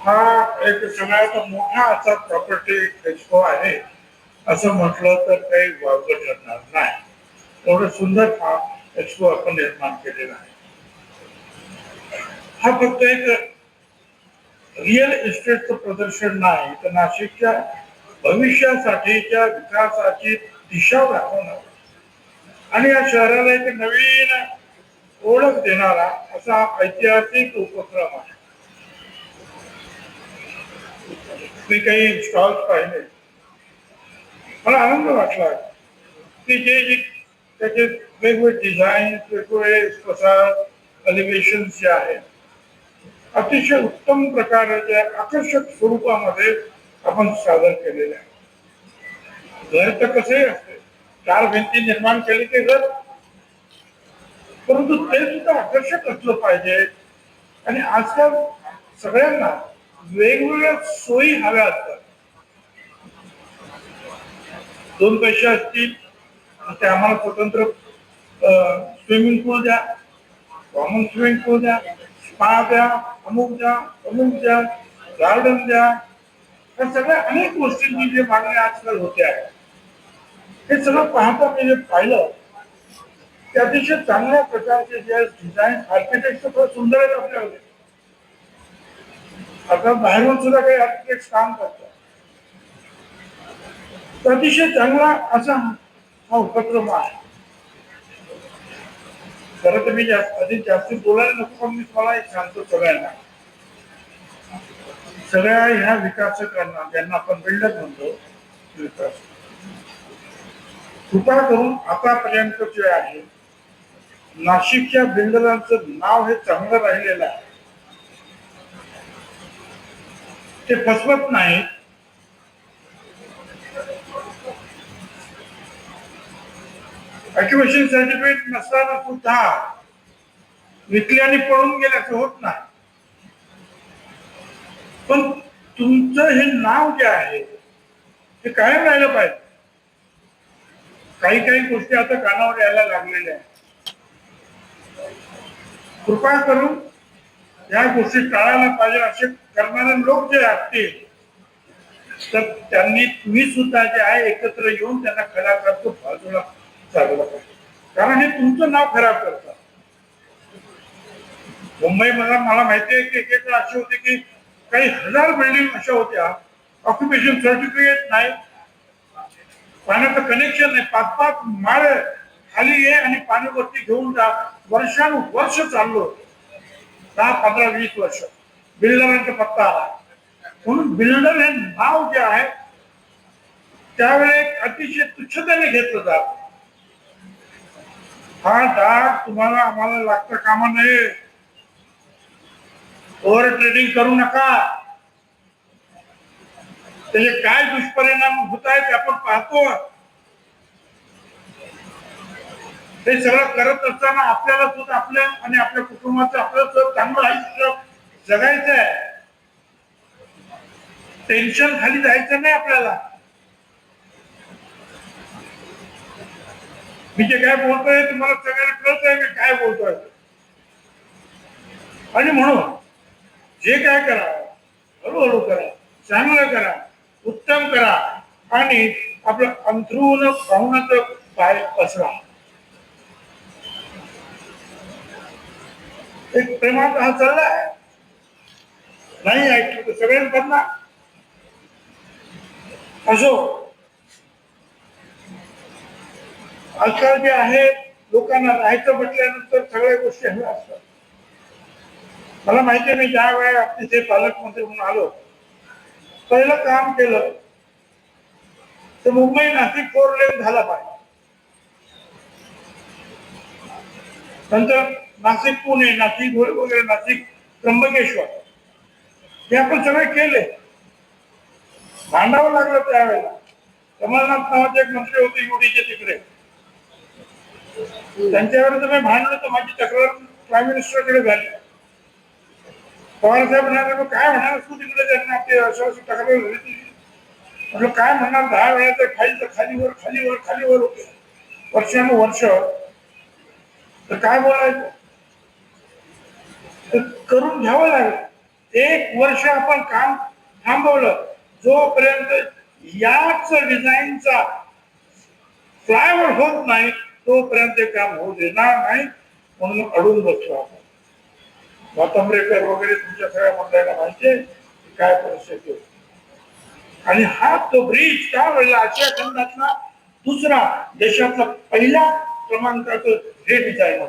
हा एक सगळ्यात मोठा असा प्रॉपर्टी एक्सपो आहे असं म्हटलं तर काही वावग ठरणार नाही. एवढं सुंदर हा एक्सपो आपण निर्माण केलेला आहे. हा फक्त एक रिअल इस्टेटचं प्रदर्शन नाही तर नाशिकच्या भविष्यासाठीच्या विकासाची दिशा दाखवणार. आणि या शहराला एक नवीन ओळख देणारा असा ऐतिहासिक उपक्रम आहे. मी काही स्टॉल्स पाहिले मला आनंद वाटला. की जे जे त्याचे वेगवेगळे डिझाईन वेगवेगळे प्रसार एलिव्हेशन जे आहेत अतिशय उत्तम प्रकारच्या आकर्षक स्वरूपामध्ये आपण सादर केलेले आहे घर तर कसे असते? चार भिंती निर्माण केली ते घर. परंतु ते सुद्धा आकर्षक असलं पाहिजे. आणि आजकाल सगळ्यांना वेगवेगळ्या सोयी हव्या असतात. दोन पैसे असतील ते आम्हाला स्वतंत्र स्विमिंग पूल द्या कॉमन स्विमिंग पूल द्या स्पा द्या अमुक द्या अमुक द्या गार्डन द्या. या सगळ्या अनेक गोष्टींची जे मागणी आजकाल होते आहे हे सगळं पाहता मी जे पाहिलं ते अतिशय चांगल्या प्रकारचे जे डिझाईन आर्किटेक्ट फार सुंदर आहेत आपल्याकडे. आता बाहेरून सुद्धा काही आर्किटेक्ट काम करतात. अतिशय चांगला असा हा उपक्रम आहे. खरं तर मी जास्त अधिक जास्त बोलायला नको पण मी तुम्हाला एक सांगतो सगळ्यांना. सगळ्या ह्या विकासकांना ज्यांना आपण बिल्डर म्हणतो विकास कृपा करून आतापर्यंत जे आहे नाशिकच्या बिल्डरांचं नाव हे चांगलं राहिलेलं आहे. ते फसवत नाही ऑक्युपेशन सर्टिफिकेट नसताना सुद्धा विकल्याने पळून गेल्याचं होत नाही. पण तुमचं हे नाव जे आहे ते कायम राहिलं पाहिजे. काही काही गोष्टी आता कानावर यायला लागलेल्या आहेत. कृपा करून या गोष्टी टाळायला पाहिजे असे करणारे लोक जे असतील तर त्यांनी तुम्ही सुद्धा जे आहे एकत्र येऊन त्यांना खरा करतो बाजूला चालवलं पाहिजे कारण हे तुमचं नाव खराब करतात मुंबई मला मला माहिती आहे की एक असे अशी की काही हजार बिल्डिंग अशा होत्या. ऑक्युपेशन सर्टिफिकेट नाही. पाण्याचं कनेक्शन नाही. पाच पाच माळ खाली ये आणि पाणी वरती घेऊन जा. वर्षानुवर्ष चाललो. दहा पंधरा वीस वर्ष. बिल्डरांचा पत्ता आला. म्हणून बिल्डर हे नाव जे आहे त्यावेळी अतिशय तुच्छतेने घेतलं जात. हा डाग तुम्हाला आम्हाला लागतं कामा नये. ओव्हर ट्रेडिंग करू नका. त्याचे काय दुष्परिणाम होत आहेत आपण पाहतो. हे सगळं करत असताना आपल्याला सुद्धा आपल्या आणि आपल्या कुटुंबाचं आपलं सुद्धा चांगलं आयुष्य जगायचं आहे टेन्शन खाली जायचं नाही आपल्याला. मी जे काय बोलतोय तुम्हाला सगळ्यांना कळत आहे मी काय बोलतोय. आणि म्हणून जे काय करा हळूहळू करा चांगलं करा उत्तम करा आणि आपलं अंथरून पाहुणाचं बाहेर पसरा. एक प्रेमात हा चाललाय. नाही ऐकलं तर सगळ्यांना बदला असो आजकाल जे आहे लोकांना राहायचं म्हटल्यानंतर सगळ्या गोष्टी हव्या असतात. मला माहिती मी ज्या वेळा तिथे पालकमंत्री म्हणून आलो पहिलं काम केलं तर मुंबई नाशिक फोर लेन झाला पाहिजे. नंतर नाशिक पुणे नाशिक वगैरे नाशिक त्र्यंबकेश्वर. हे आपण सगळे केले. भांडावं लागलं त्यावेळेला. कमलनाथ नावाचे एक मंत्री होते युडीचे तिकडे. त्यांच्यावर मी भांडलो तर माझी तक्रार प्राईम मिनिस्टरकडे झाली. पवार साहेब म्हणाले मग काय म्हणणार तू तिकडे त्यांनी? आपली असं अशी तक्रार झाली तुझी म्हटलं काय म्हणणार दहा वेळा तर खाली तर खालीवर खालीवर खालीवर होते. वर्षानुवर्ष. तर काय बोलायचं? करून घ्यावं लागेल. एक वर्ष आपण काम थांबवलं. जोपर्यंत याच डिझाईनचा फ्लायओव्हर होत नाही तोपर्यंत ते काम होऊ देणार नाही. म्हणून अडून बसलो आपण. वातंबरेकर वगैरे तुमच्या सगळ्या मंडळाला माहितीये काय परिस्थिती होती. आणि हा तो ब्रिज त्यावेळेला आशिया खंडातला दुसरा देशातला पहिला क्रमांकाचं हे डिझाईन होत.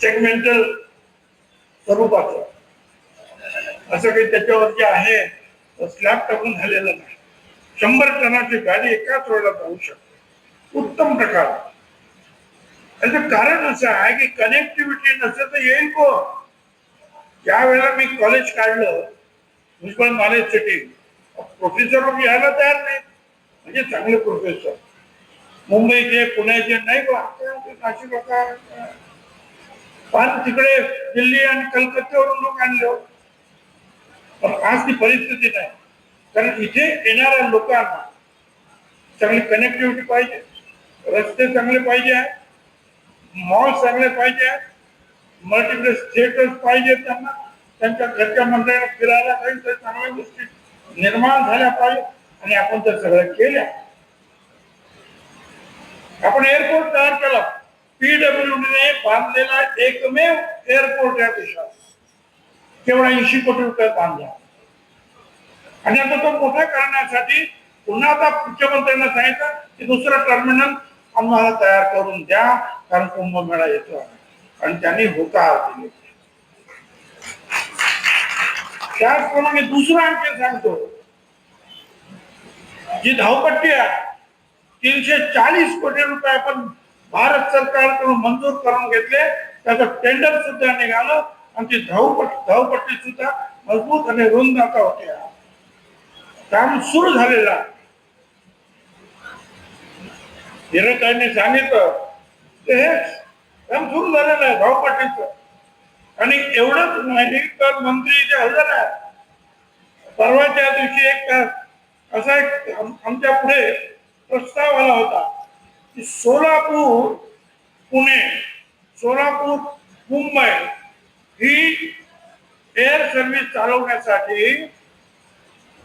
सेगमेंटल स्वरूपाचं. असं काही त्याच्यावर जे आहे स्लॅब टाकून झालेलं नाही. शंभर टनाची गाडी एकाच वेळेला जाऊ शकते. उत्तम प्रकार. त्याचं कारण असं आहे की कनेक्टिव्हिटी नसेल तर येईल कोण? ज्या वेळेला मी कॉलेज काढलं म्युन्सिपल नॉलेज सिटी प्रोफेसर यायला तयार नाही म्हणजे चांगले प्रोफेसर मुंबईचे पुण्याचे नाही नाशिक लोक. पण तिकडे दिल्ली आणि कलकत्त्यावरून लोक आणले होते. पण आज ती परिस्थिती नाही. कारण इथे येणाऱ्या लोकांना चांगली कनेक्टिव्हिटी पाहिजे. रस्ते चांगले पाहिजे मॉल चांगले पाहिजे मल्टिप्लेक्स थिएटर्स पाहिजे त्यांना. त्यांच्या घरच्या मंडळाला फिरायला काही तर चांगल्या गोष्टी निर्माण झाल्या पाहिजे. आणि आपण त्या सगळ्या केल्या. आपण एअरपोर्ट तयार केला. पीडब्ल्यू ने बांधलेला एकमेव एअरपोर्ट या देशात. केवळ ऐंशी कोटी रुपये बांधला आणि आता तो मोठा करण्यासाठी पुन्हा आता मुख्यमंत्र्यांना सांगितलं की दुसरं टर्मिनल आम्हाला तयार करून द्या कारण कुंभमेळा येतो आणि त्यांनी होकार दिले. त्याचप्रमाणे दुसरं आणखी सांगतो. जी धावपट्टी आहे तीनशे चाळीस कोटी रुपये आपण भारत सरकारकडून मंजूर करून घेतले त्याचं टेंडर सुद्धा निघालं. आणि ती धावपट्टी धावपट्टी सुद्धा मजबूत आणि रुंद आता होत्या काम सुरू झालेलं हिरकांनी सांगितलं की हे काम सुरू झालेलं आहे धावपट्टीचं आणि एवढंच नाही तर मंत्री जे हजर आहे परवाच्या दिवशी एक असा एक आमच्या पुढे प्रस्ताव आला होता की सोलापूर पुणे सोलापूर मुंबई ही एअर सर्व्हिस चालवण्यासाठी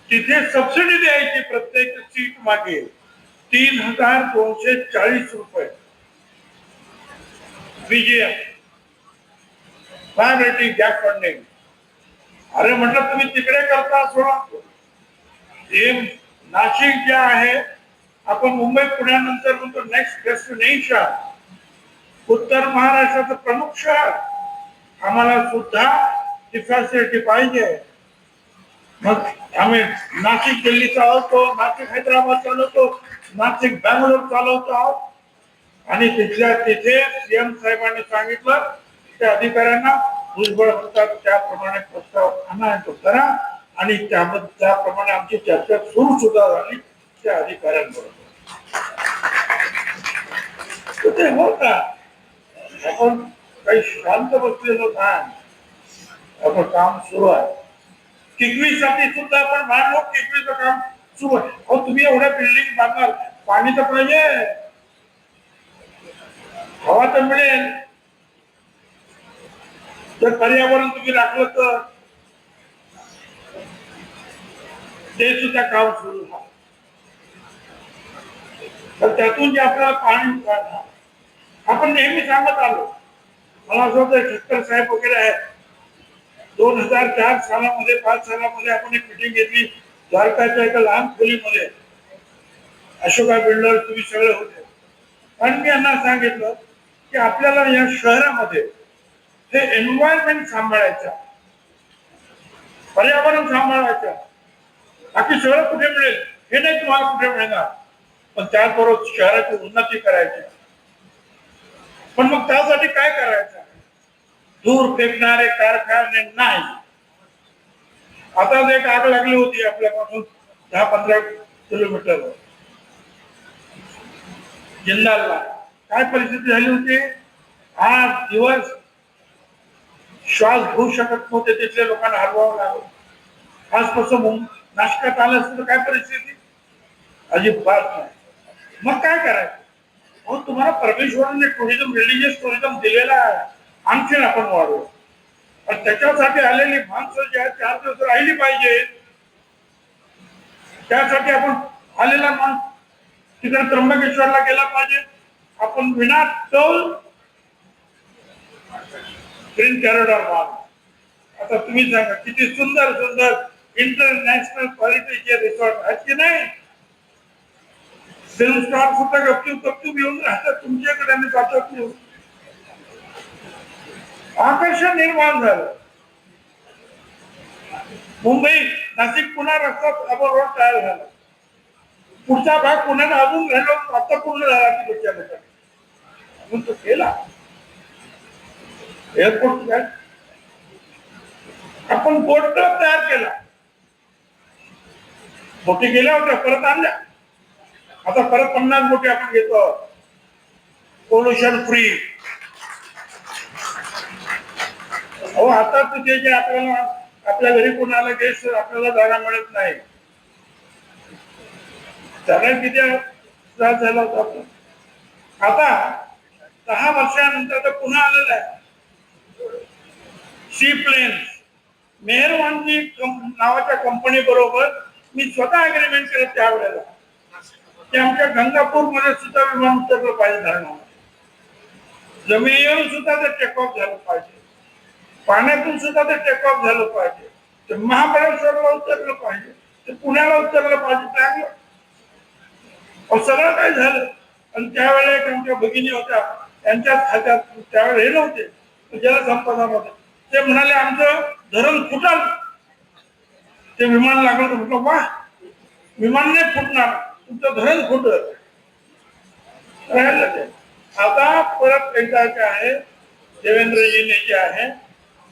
तिथे सबसिडी द्यायची प्रत्येक सीट मागे तीन हजार दोनशे चाळीस रुपये. विजय. प्रायोरिटी गॅप फंडिंग अरे म्हटलं तुम्ही तिकडे करता सोडा. हे नाशिक जे आहे आपण मुंबई पुण्यानंतर म्हणतो नेक्स्ट डेस्टिनेशन उत्तर महाराष्ट्राचं प्रमुख शहर. आम्हाला सुद्धा ती फॅसिलिटी पाहिजे. मग आम्ही नाशिक दिल्ली चालवतो नाशिक हैदराबाद चालवतो नाशिक बँगलोर चालवतो आहोत. आणि तिथल्या तिथे सीएम साहेबांनी सांगितलं त्या अधिकाऱ्यांना भुजबळ म्हणतात त्याप्रमाणे प्रस्ताव आणा करा. आणि त्यामध्ये त्याप्रमाणे आमची चर्चा सुरू सुद्धा झाली त्या अधिकाऱ्यांबरोबर. ते होत. आपण काही शांत बसलेलो नाही. आपण काम सुरू आहे. किकवीसाठी सुद्धा आपण मानलो किकवीचं काम सुरू आहे. अहो तुम्ही एवढ्या बिल्डिंग बांधाल पाणी तर पाहिजे. हवा तर मिळेल. जर पर्यावरण तुम्ही राखलं तर. ते सुद्धा काम सुरू झालं तर त्यातून जे आपल्याला पाणी आपण नेहमी सांगत आलो मला असं वाटतं ठक्कर साहेब वगैरे आहेत. दोन हजार चार सालामध्ये पाच सालामध्ये आपण एक मिटिंग घेतली द्वारकाच्या एका लहान खोलीमध्ये. अशोका बिल्डर तुम्ही सगळे होते. पण मी यांना सांगितलं की आपल्याला या शहरामध्ये हे एन्व्हायरमेंट सांभाळायचं पर्यावरण सांभाळायचं बाकी सगळं कुठे मिळेल? हे नाही तुम्हाला कुठे मिळणार. पण त्याचबरोबर शहराची उन्नती करायची. पण मग त्यासाठी काय करायचं? दूर फेकणारे कारखाने नाही. आता एक आग लागली होती आपल्यापासून दहा पंधरा किलोमीटर जिंदालला काय परिस्थिती झाली होती? आठ दिवस श्वास घेऊ शकत नव्हते तिथल्या लोकांना हलवावं लागलं. आजपासून नाशकात आलं असतं तर काय परिस्थिती? अजिबात नाही. मग काय करायचं? अहो तुम्हाला परमेश्वराने टुरिझम रिलिजियस टुरिझम दिलेला आहे. आणखीन आपण वाढवू. आणि त्याच्यासाठी आलेली माणसं जी आहेत चार दिवस राहिली पाहिजे. त्यासाठी आपण आलेला माणूस तिकडे त्र्यंबकेश्वरला गेला पाहिजे. आपण विना चौल ग्रीन कॅरिडॉर माल आता तुम्ही सांगा किती सुंदर सुंदर इंटरनॅशनल क्वालिटीचे रिसॉर्ट आहेत की नाही? फिल्म स्टार सुद्धा गपचूप गपचूप येऊन राहतात तुमच्याकडे आणि पाठवत येऊन आकर्षण निर्माण झालं. मुंबई नाशिक पुन्हा रस्ता आपण रोड तयार झाला. पुढचा भाग पुण्याने अजून राहिलो आता पूर्ण झाला तिकडच्या लोकांनी तो केला. एअरपोर्ट काय आपण बोट क्लब तयार केला. बोटी गेल्या होत्या परत आणल्या आता परत पन्नास बोटी आपण घेतो. पोल्युशन फ्री अहो आता तुझे जे आपल्याला आपल्या घरी कोणाला गॅस आपल्याला जागा मिळत नाही. त्याला किती त्रास झाला होता आता दहा वर्षानंतर तर पुन्हा आलेलं आहे. सी प्लेन मेहरवानजी नावाच्या कंपनी बरोबर मी स्वतः अग्रीमेंट केलं त्यावेळेला. ते आमच्या गंगापूरमध्ये सुद्धा विमान उतरलं पाहिजे धरणावर जमिनीवरून सुद्धा ते टेकऑफ झालं पाहिजे. पाण्यातून सुद्धा ते टेकऑफ झालं पाहिजे. ते महाबळेश्वरला उतरलं पाहिजे. ते पुण्याला उतरलं पाहिजे. चांगलं. सगळं काय झालं. आणि त्यावेळेला एक आमच्या भगिनी होत्या. त्यांच्याच खात्यात त्यावेळेला हे नव्हते. जलसंपदामध्ये ते म्हणाले आमचं धरण फुटल. ते विमान लागलं तर म्हटलं वा विमान नाही फुटणार. तुमचं धरण खोट ते. आता परत एकदा काय आहे देवेंद्रजीने जे आहे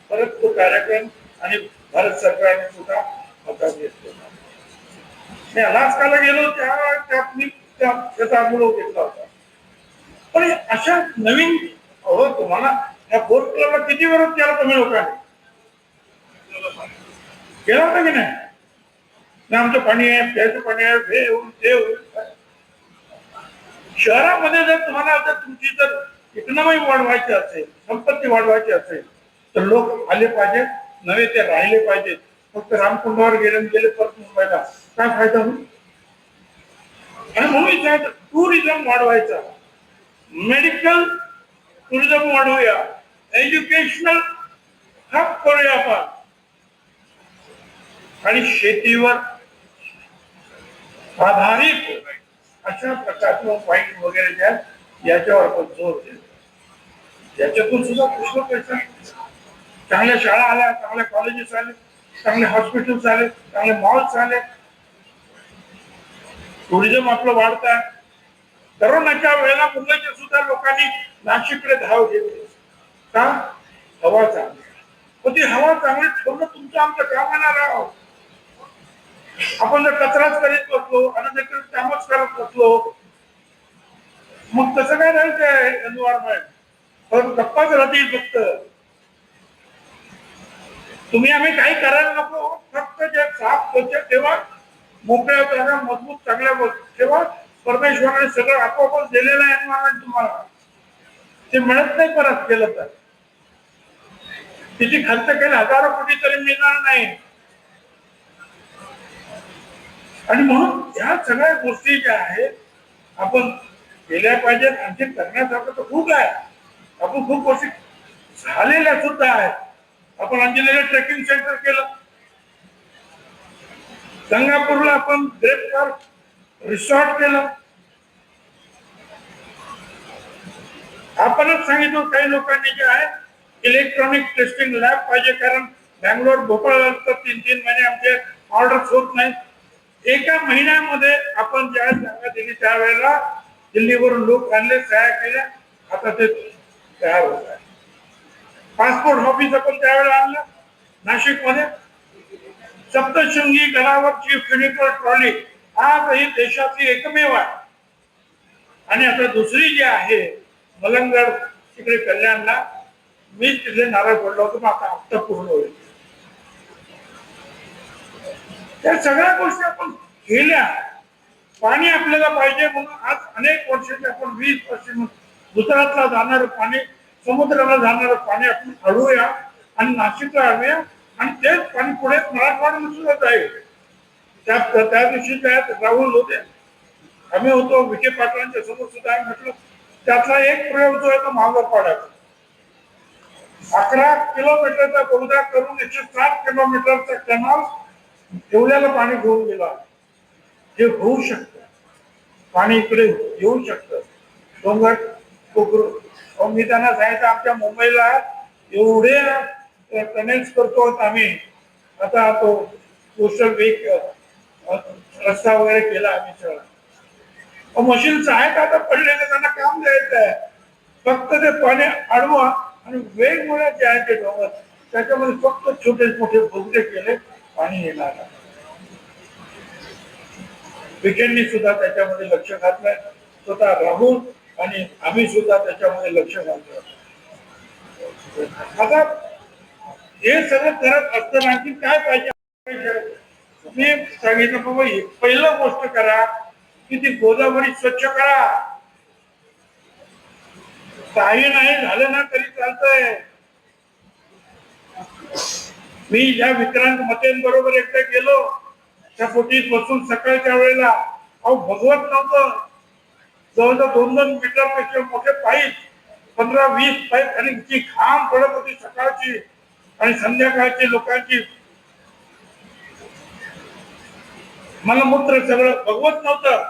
परत तो कार्यक्रम आणि भारत सरकारने सुद्धा हातात घेतला. मी अलास्काला गेलो त्या त्यात मी त्या त्याचा अनुभव घेतला होता. पण अशा नवीन अहो तुम्हाला या बोर्ड क्लबला किती विरोध केला तुम्ही लोकांनी? केला होता की नाही, आमचं पाणी आहे प्यायचं पाणी आहे हे होईल ते होईल. शहरामध्ये जर तुम्हाला जर तुमची जर इकॉनॉमी वाढवायची असेल संपत्ती वाढवायची असेल तर लोक आले पाहिजेत नवे ते राहिले पाहिजेत. फक्त रामकुंडावर गेले आणि गेले परत मुंबईला. काय फायदा होईल? आणि म्हणून टुरिझम वाढवायचा. मेडिकल टुरिझम वाढवूया. एज्युकेशनल हब करूया आपण. आणि शेतीवर आधारित अशा प्रकारचं वाईट वगैरे द्या याच्यावर आपण जोर देतो याच्यातून सुद्धा पुष्कळ पैसा. चांगल्या शाळा आल्या चांगल्या कॉलेजेस आले चांगले हॉस्पिटल्स आले चांगले मॉल्स आले. टुरिझम आपलं वाढत आहे करोनाच्या वेळेला मुंबईच्या सुद्धा लोकांनी नाशिककडे धाव घेतली. का? हवा चांगली. पण ती हवा चांगली ठेवणं तुमचं आमचं कामाला राहावं आपण जर कचराच करीत बसलो अनधिकृत कामच करत बसलो मग कसं काय राहील ते एन्व्हायरमेंट परंतु गप्पाच राहतील फक्त. तुम्ही आम्ही काही करायला नको फक्त जे साफ स्वच्छ ठेवा मोकळ्या जागा मजबूत चांगल्या ठेवा परमेश्वराने सगळं आपोआपच दिलेलं आहे एन्व्हायरमेंट तुम्हाला. ते मिळत नाही परत केलं तर. तिची खर्च केले हजारो कोटी तरी मिळणार नाही. आणि म्हणून ह्या सगळ्या गोष्टी ज्या आहेत आपण केल्या पाहिजेत आणखी करण्यासारखं तर खूप आहे. आपण खूप गोष्टी झालेल्या सुद्धा आहेत. आपण अंजलीला ट्रेकिंग सेंटर केलं. गंगापूरला आपण ग्रेट पार्क रिसॉर्ट केलं. आपणच सांगितलं काही लोकांनी जे आहे इलेक्ट्रॉनिक टेस्टिंग लॅब पाहिजे कारण बँगलोर भोपाळ तर तीन तीन महिने आमचे ऑर्डर होत नाही एका महिन्यामध्ये आपण ज्या जागा दिली त्यावेळेला दिल्लीवरून लोक आणले तयार केल्या. आता ते तयार होत आहे. पासपोर्ट ऑफिस आपण त्यावेळेला आणलं. नाशिकमध्ये सप्तशृंगी गडावरची फ्युनिकल ट्रॉली आजही देशातली एकमेव आहे. आणि आता दुसरी जी आहे मलंगड तिकडे कल्याणला मी तिथे नारळ पडलो होतो मग आता हप्ता पूर्ण होईल. त्या सगळ्या गोष्टी आपण केल्या. पाणी आपल्याला पाहिजे म्हणून आज अनेक वर्षाचे आपण वीस वर्ष गुजरातला जाणारं पाणी समुद्राला जाणारं पाणी आपण अडवूया आणि नाशिकला अडवूया आणि तेच पाणी पुढे मराठवाड्याला सुद्धा जाईल. त्या त्या दिवशी त्यात राहुल होते. आम्ही होतो विखे पाटलांच्या समोर सुद्धा म्हटलं त्यातला एक प्रयोग जो आहे तो महागरपाड्याचा अकरा किलोमीटरचा बोगदा करून एकशे सात किलोमीटरचा कॅनॉल ठेवल्याला पाणी घेऊन गेला. जे होऊ शकत. पाणी इकडे येऊ शकतं. डोंगर कोकरू. अहो, मी त्यांना सांगितलं आमच्या मुंबईला एवढे कनेक्ट करतो आम्ही. आता तो कोस्टल वेक रस्ता वगैरे केला आम्ही सगळा. मशीनचं आहे आता पडलेलं त्यांना काम द्यायचं आहे. फक्त ते पाणी अडवा आणि वेगवेगळ्या जे आहे ते डोंगर त्याच्यामध्ये फक्त छोटे मोठे बोगदे केले. पाणी येणार नाही. विकेंडनी सुद्धा त्याच्यामध्ये लक्ष घातलंय. स्वतः राहून आणि आम्ही सुद्धा त्याच्यामध्ये लक्ष घालतोय. आता हे सगळं करत असताना आणखी काय पाहिजे? मी सांगितलं बाबा पहिलं गोष्ट करा की ती गोदावरी स्वच्छ करा. काही नाही झालं ना तरी चालतंय. मी या विक्रांत मतेंबरोबर एकदा गेलो. त्या पोटीत बसून सकाळच्या वेळेला अहो भगवत नव्हतं. जवळजवळ दोन दोन मीटरपेक्षा मोठे पाईप पंधरा वीस पाईप आणि जी घाम पडत होती सकाळची आणि संध्याकाळची लोकांची. मला मूत्र सगळं भगवत नव्हतं.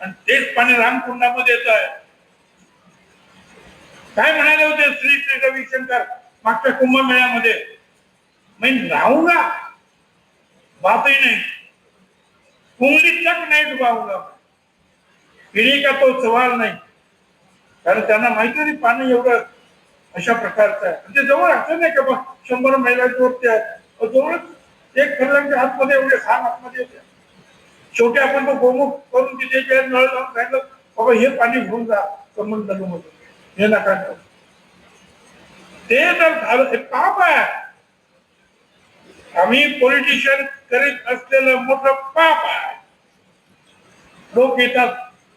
आणि तेच पाणी रामकुंडामध्ये येत आहे. काय म्हणाले होते श्री श्री रविशंकर मागच्या कुंभमेळ्यामध्ये? मैं राहूंगा बातही नहीं उंगली तक नहीं डुबाऊंगा पिढी का तो सवाल नाही कारण त्यांना माहिती नाही पाणी एवढं अशा प्रकारचं आहे म्हणजे जवळ असं नाही का बा शंभर महिलांच्या वरती आहे जवळच एक फरलांच्या हातमध्ये एवढे खान आतमध्ये येते शेवटी आपण तो गोमुख करून तिथे जे नळ लावून राहिलं बाबा हे पाणी घेऊन जा संबंध हे नका ते जर झालं हे पाप आहे आम्ही पॉलिटिशियन करीत असलेलं मोठं पाप आहे. लोक येतात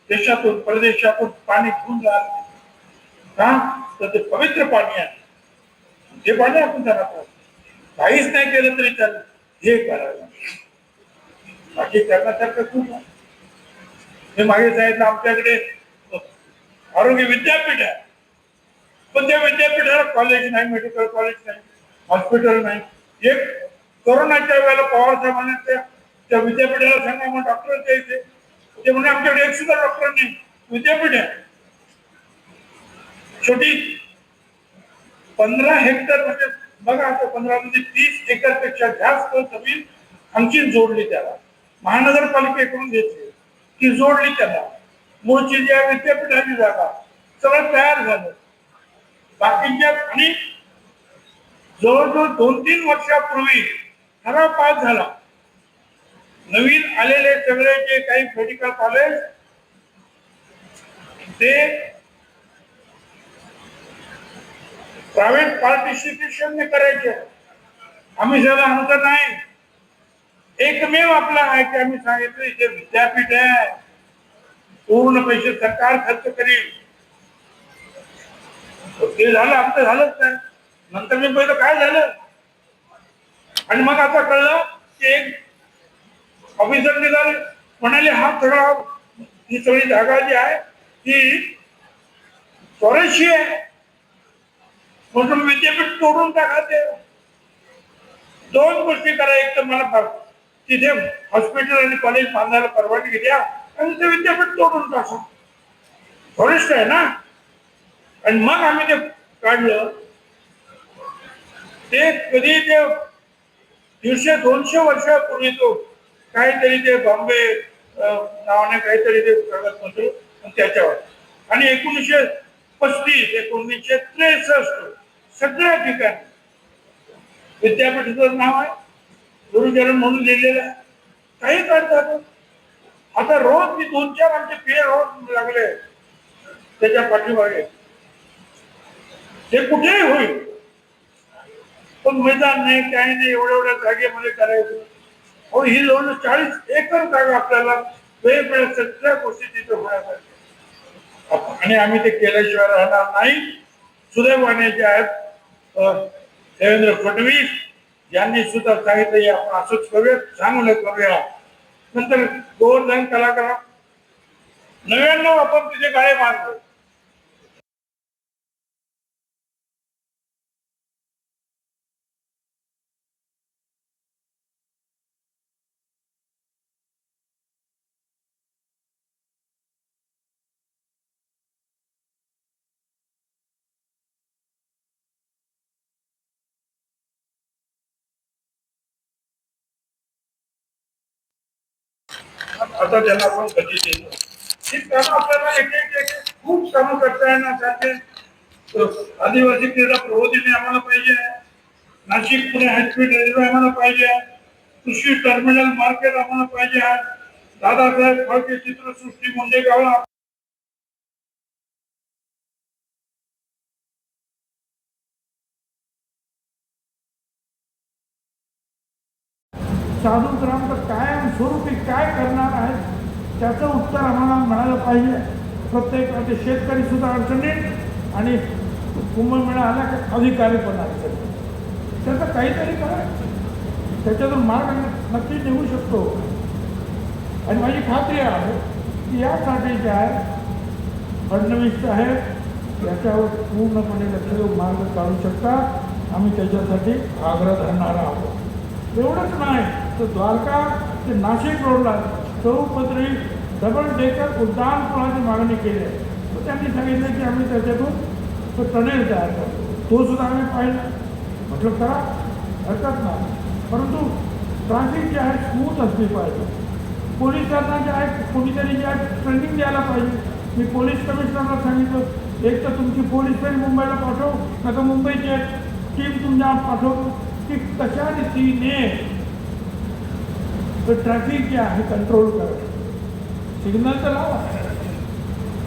देशातून परदेशातून पाणी घेऊन जात हा? तर ते पवित्र पाणी आहे. जे पाणी आपण त्यांना काहीच नाही केलं तरी चालेल. हे करायला. बाकी करण्यासारखं खूप आहे. मी मागे सांगितलं आमच्याकडे आरोग्य विद्यापीठ आहे. पण त्या विद्यापीठाला कॉलेज नाही मेडिकल कॉलेज नाही हॉस्पिटल नाही. एक कोरोनाच्या वेळेला पवार साहेबांना त्या त्या विद्यापीठाला सांगा मग डॉक्टर द्यायचे ते म्हणजे आमच्याकडे एक सुद्धा डॉक्टर नाही. विद्यापीठ आहे. छोटी पंधरा हेक्टर म्हणजे बघा आता पंधरा म्हणजे तीस एकरपेक्षा जास्त जमीन आमची जोडली त्याला. महानगरपालिकेकडून घेतली. ती जोडली त्याला. मूळची ज्या विद्यापीठाची जागा सगळं तयार झालं. बाकीच्या आणि जवळजवळ दोन तीन वर्षापूर्वी ठराव पास झाला. नवीन आलेले सगळे जे काही मेडिकल आले ते प्रायव्हेट पार्टिसिपेशन करायचे. आम्ही सगळं आमचं नाही एकमेव आपला आहे की आम्ही सांगितले जे विद्यापीठ आहे. पूर्ण पैसे सरकार खर्च करेल. ते झालं आमचं झालंच नाही. नंतर मी पहिलं काय झालं? आणि मग आता कळलं की एक ऑफिसर निघाले म्हणाले हा सगळा ही सगळी जागा जी आहे ती चौऱ्याऐंशी आहे. म्हणून विद्यापीठ तोडून टाका ते दोन गोष्टी करा एक तर मला तिथे हॉस्पिटल आणि कॉलेज बांधायला परवानगी द्या आणि ते विद्यापीठ तोडून टाका. फॉरेस्ट आहे ना? आणि मग आम्ही ते काढलं. ते कधी ते दीडशे दोनशे वर्षापूर्वी तो काहीतरी ते बॉम्बे नावाने काहीतरी ते कागदपत्र होते त्याच्यावर. आणि एकोणीसशे पस्तीस एकोणीसशे त्रेसष्ट सगळ्या ठिकाणी विद्यापीठाचं नाव आहे. गुरुचरण म्हणून लिहिलेलं आहे. काही करतात आता रोज मी दोन चार आमचे पेर रोज लागले. त्याच्या पाठीमागे. ते कुठेही होईल. पण मैदान नाही काही नाही एवढ्या एवढ्या जागेमध्ये करायचं. हो ही जवळ चाळीस एकर जागा आपल्याला वेगवेगळ्या सगळ्या गोष्टी तिथे होण्यासाठी आणि आम्ही ते केल्याशिवाय राहणार नाही. सुदैवाने जे आहेत देवेंद्र फडणवीस यांनी सुद्धा सांगितलं की आपण असंच करूया चांगलं करूया. नंतर दोन जण कलाकार नव्याण्णव आपण तिथे गाळे मारतो. आता त्यांना आपण गती देतो ही कामं आपल्याला एक एक एक खूप कामं करता येणार अ, आदिवासी क्रीडा प्रबोधिनी आम्हाला पाहिजे. नाशिक पुणे हायस्पीड रेल्वे आम्हाला पाहिजे. कृषी टर्मिनल मार्केट आम्हाला पाहिजे. दादासाहेब फाळके चित्रसृष्टी मुंडेगावला साधू ग्राम आम्हाला पाहिजे. प्रत्येक आता शेतकरी सुद्धा अडचणीत आणि कुंभमेळा आला की अधिकारी पण अडचणी त्याचं काहीतरी करा. त्याच्यातून मार्ग नक्की निघू शकतो. आणि माझी खात्री आहे की यासाठी जे आहे फडणवीस साहेब याच्यावर पूर्णपणे लक्ष देऊन मार्ग काढू शकता आम्ही त्याच्यासाठी आग्रह धरणार आहोत. एवढंच नाही तर द्वारका ते नाशिक रोडला चौपदरी डबल डेकर उड्डाणपुराची मागणी केली आहे. तर त्यांनी सांगितलं की आम्ही त्याच्यातून तो टनेल तयार करतो. तो सुद्धा आम्ही पाहिला. म्हटलं करा. हरकत नाही. परंतु ट्रॅफिक जे आहे स्मूथ असली पाहिजे. पोलिसांना जे आहे कोणीतरी जे आहे ट्रेनिंग द्यायला पाहिजे. मी पोलीस कमिशनरला सांगितलं एक तर तुमची पोलीस ट्रेन मुंबईला पाठव नका मुंबईची टीम तुमच्या पाठवतो की कशा रीतीने ट्रॅफिक जे आहे कंट्रोल करायचं सिग्नल तर लावा.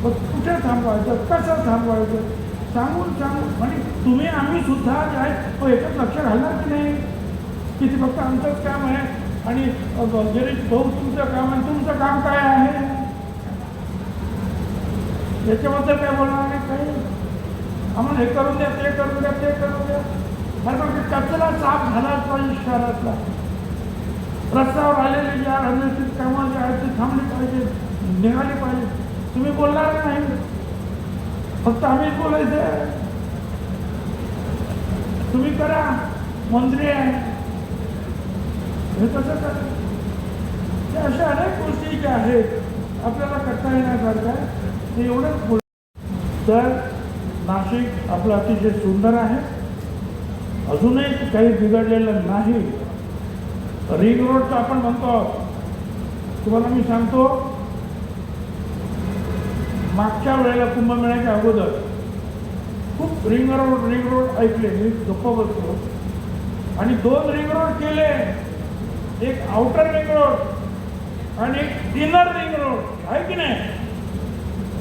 मग कुठे थांबवायचं? कसं थांबवायचं? सांगून सांगून. आणि तुम्ही आम्ही सुद्धा जे आहे तो याच्यात लक्ष घालणार की नाही. की ते फक्त आमचंच काम आहे. आणि अ, भाऊ तुमचं काम आहे तुमचं काम काय आहे? याच्याबद्दल काय बोलणार नाही काही? आम्हाला हे करून द्या ते करून द्या ते करून द्या. अरे मग ते कचरा साफ झालाच पाहिजे शहरातला. रस्त्यावर आलेले ज्या अनिश्चित कामं जे आहेत ते थांबली पाहिजे निघाली पाहिजे. तुम्ही बोलणार नाही. फक्त आम्ही बोलायचं आहे. तुम्ही करा. मंत्री आहे. हे कसं करा. अशा अनेक गोष्टी ज्या आहेत. आपल्याला करता येण्यासारख्या ते एवढंच बोल तर नाशिक आपलं अतिशय सुंदर आहे. अजूनही काही बिघडलेलं नाही. रिंग रोडचं आपण म्हणतो. आहोत. तुम्हाला मी सांगतो मागच्या वेळेला कुंभमेळ्याच्या अगोदर खूप रिंग रोड रिंग रोड ऐकले मी गप्प बसलो. आणि दोन रिंग रोड केले. एक आउटर रिंग रोड आणि एक इनर रिंग रोड आहे की नाही?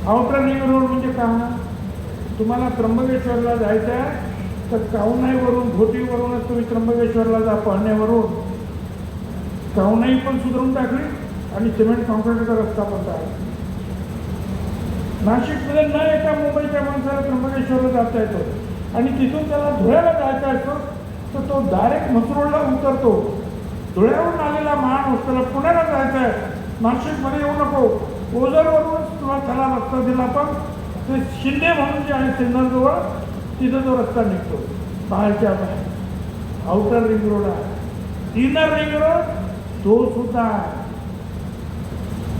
आउटर रिंग रोड म्हणजे काय तुम्हाला त्र्यंबकेश्वरला जायचं आहे तर कावनाईवरून घोटीवरूनच तुम्ही त्र्यंबकेश्वरला जा पाहण्यावरून कावनाई पण सुधारून टाकली आणि सिमेंट कॉन्क्रीटचा रस्ता पण टाकला नाशिकमध्ये न एका मुंबईच्या माणसाला त्र्यंबकेश्वरला जाता येतो. आणि तिथून त्याला धुळ्याला जायचा असतो तर तो डायरेक्ट मसरोडला उतरतो. धुळ्यावरून आलेला माणूस त्याला पुण्याला जायचं आहे. नाशिकमध्ये येऊ नको. ओझरवरूनच तुला त्याला रस्ता दिला पण ते शिंदे म्हणून जे आहे सिन्नरजवळ तिथं तो रस्ता निघतो. बाहेरच्या बाहेर. आउटर रिंग रोड आहे. इनर रिंग रोड तो सुद्धा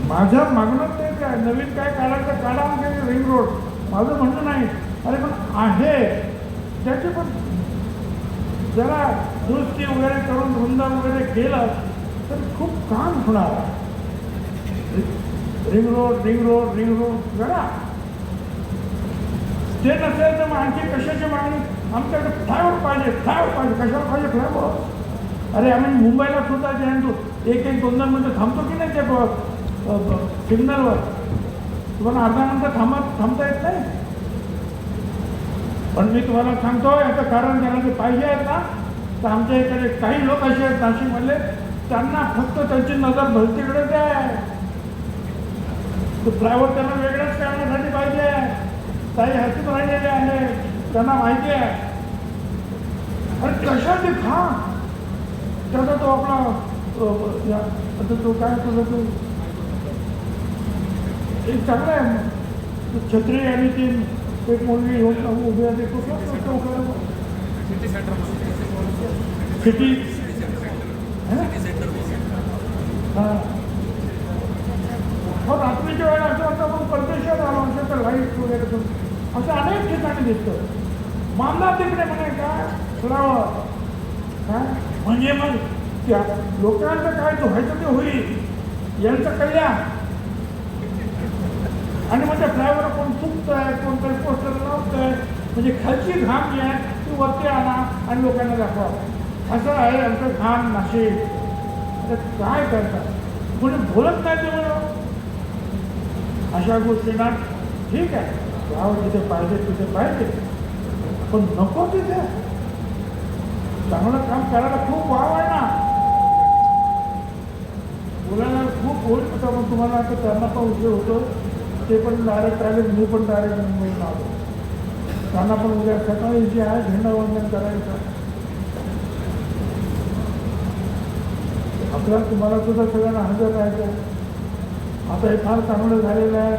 माझ्या मागणं ते काय? नवीन काय काढायचं? काढा म्हणजे रिंग रोड माझं म्हणणं नाही. अरे पण आहे. त्याचे पण जरा दुरुस्ती वगैरे करून वृंदा वगैरे केलं तर खूप काम होणार ring road ring road ring road जरा. ते नसेल तर मग आणखी कशाची मागणी? आमच्याकडे फ्लायओव्हर पाहिजे फ्लायओव्हर पाहिजे. कशाला पाहिजे फ्लायओव्हर अरे आम्ही मुंबईला सुद्धा जे एक एक दोन दोन मिनटं थांबतो की नाही ते सिग्नलवर? तुम्हाला अर्धा मिनटं थांबत थांबता येत नाही? पण मी तुम्हाला सांगतो याचं कारण ज्यांना ते पाहिजे आहेत ना तर आमच्या इकडे काही लोक असे आहेत नाशिकमधले त्यांना फक्त त्यांची नजर भलतीकडेच आहे ड्रायव्हर त्यांना वेगळ्याच करण्यासाठी पाहिजे काही हसून राहिलेले आहे त्यांना माहिती आहे. अरे कशा ते खा? त्याचा तो आपला या आता तो काय तुझा तो एक चांगला आहे छत्री आणि ती एक मुलगी होत उभी आहे सिटी हां? हो. रात्रीच्या वेळेला असं वाटतं आपण परदेशात आलो असं तर लाइट वगैरे असं अनेक ठिकाणी दिसतं. मामला तिकडे म्हणे काय? फ्लावर काय म्हणजे मग त्या लोकांचं काय जो व्हायचं ते होईल. यांचं कल्याण. आणि म्हणजे फ्लायवर कोण चुकतंय कोण काही पोस्टर लावतंय म्हणजे खालची घाम जी आहे ती वरती आणा आणि लोकांना दाखवा. असं आहे आमचं घाम नाशिक. आता काय करतात? कोणी बोलत नाही तेवढं अशा गोष्टींना ठीक आहे. गाव जिथे पाहिजे तिथे पाहिजे. पण नको तिथे. चांगलं काम करायला खूप वाव आहे ना. मुलांना खूप होईल होता पण तुम्हाला आता त्यांना पण उशीर होतो. ते पण डायरेक्ट आले मी पण डायरेक्ट मुंबईत आलो. त्यांना पण उद्या सकाळी जे आहे झेंडावंदन करायचं. आपल्याला तुम्हाला सुद्धा सगळ्यांना हजर राहायचं आता हे फार चांगलं झालेलं आहे.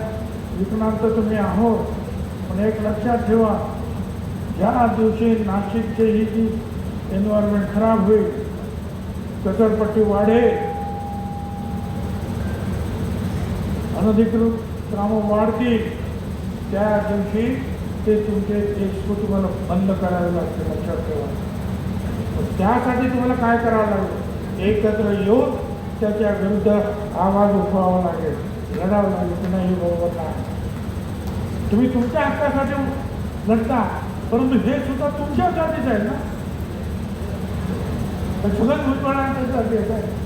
विकणांत तुम्ही आहोत पण एक लक्षात ठेवा ज्या दिवशी नाशिकची ही जी एन्व्हायरमेंट खराब होईल कचरपट्टी वाढेल अनधिकृत कामं वाढतील त्या दिवशी ते तुमचे एक्सपो तुम्हाला बंद करावे लागते लक्षात ठेवा. त्यासाठी तुम्हाला काय करावं लागेल? एकत्र येऊन त्याच्या विरुद्ध आवाज उठवावा लागेल. लढावं लागेल की नाही हे बरोबर नाही. तुम्ही तुमच्या हक्कासाठी लढता परंतु हे सुद्धा तुमच्यासाठीच आहे ना? तर सगळं भूतपणा आहे.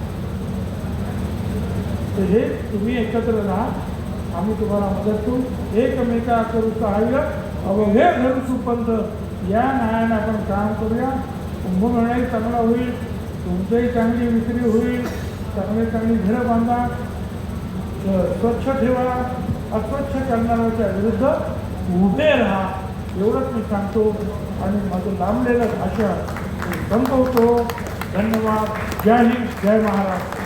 तर हे तुम्ही एकत्र राहा. आम्ही तुम्हाला मदत करू. एकमेका करू सहाय्य अवघे धरू सुपंत. या न्यायाने आपण काम करूया. कुंभमेळाही चांगला होईल. तुमचंही चांगली विक्री होईल. चांगली चांगली घरं बांधा. स्वच्छ ठेवा. अस्वच्छ करणाऱ्याच्या विरुद्ध उभे राहा. एवढंच मी सांगतो. आणि माझं लांबलेलं भाषण संपवतो. धन्यवाद. जय हिंद. जय महाराष्ट्र.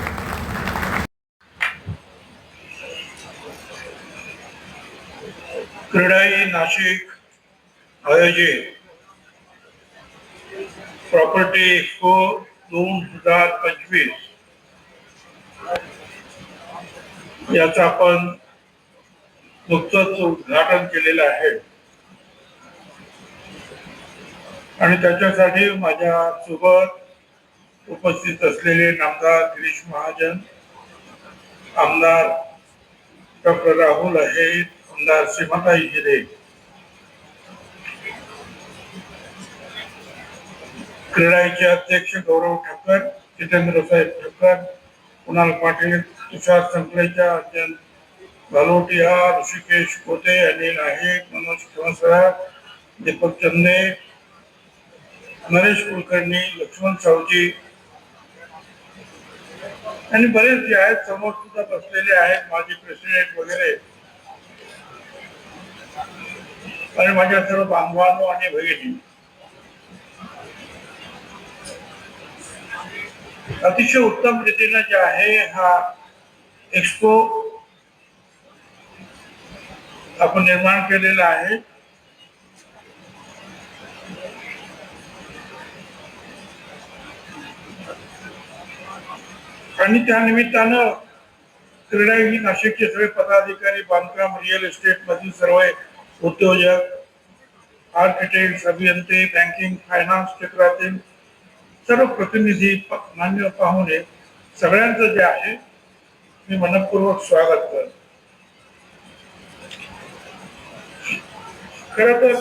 क्रीडाई नाशिक आयोजित. प्रॉपर्टी एक्सपो दोन हजार पंचवीस. याचं आपण नुकतंच उद्घाटन केलेलं आहे. आणि त्याच्यासाठी माझ्या सोबत उपस्थित असलेले नामदार गिरीश महाजन आमदार डॉक्टर राहुल आहेत. आमदार सीमाताई हिरे क्रीडाचे अध्यक्ष गौरव ठक्कर जितेंद्र साहेब ठक्कर कुणाल पाटील तुषार संकलेचा अत्यंत भालोटिया ऋषिकेश कोते अनिल नाईक मनोज खवसरा दीपक चंदे नरेश कुलकर्णी लक्ष्मण सावजी आणि बरेच जे आहेत समोर सुद्धा बसलेले आहेत माजी प्रेसिडेंट वगैरे. आणि माझ्या सर्व बांधवांनो आणि भगिनी. अतिशय उत्तम रीतीने जे आहे हा एक्सपो आपण निर्माण केलेला आहे. आणि त्या निमित्तानं क्रीडा ही नाशिकचे सगळे पदाधिकारी बांधकाम रिअल इस्टेट मधील सर्व उद्योजक आर्किटेक्ट अभियंते बँकिंग फायनान्स क्षेत्रातील सर्व प्रतिनिधी मान्य पाहुणे सगळ्यांचं जे आहे मी मनपूर्वक स्वागत करतो. खरं तर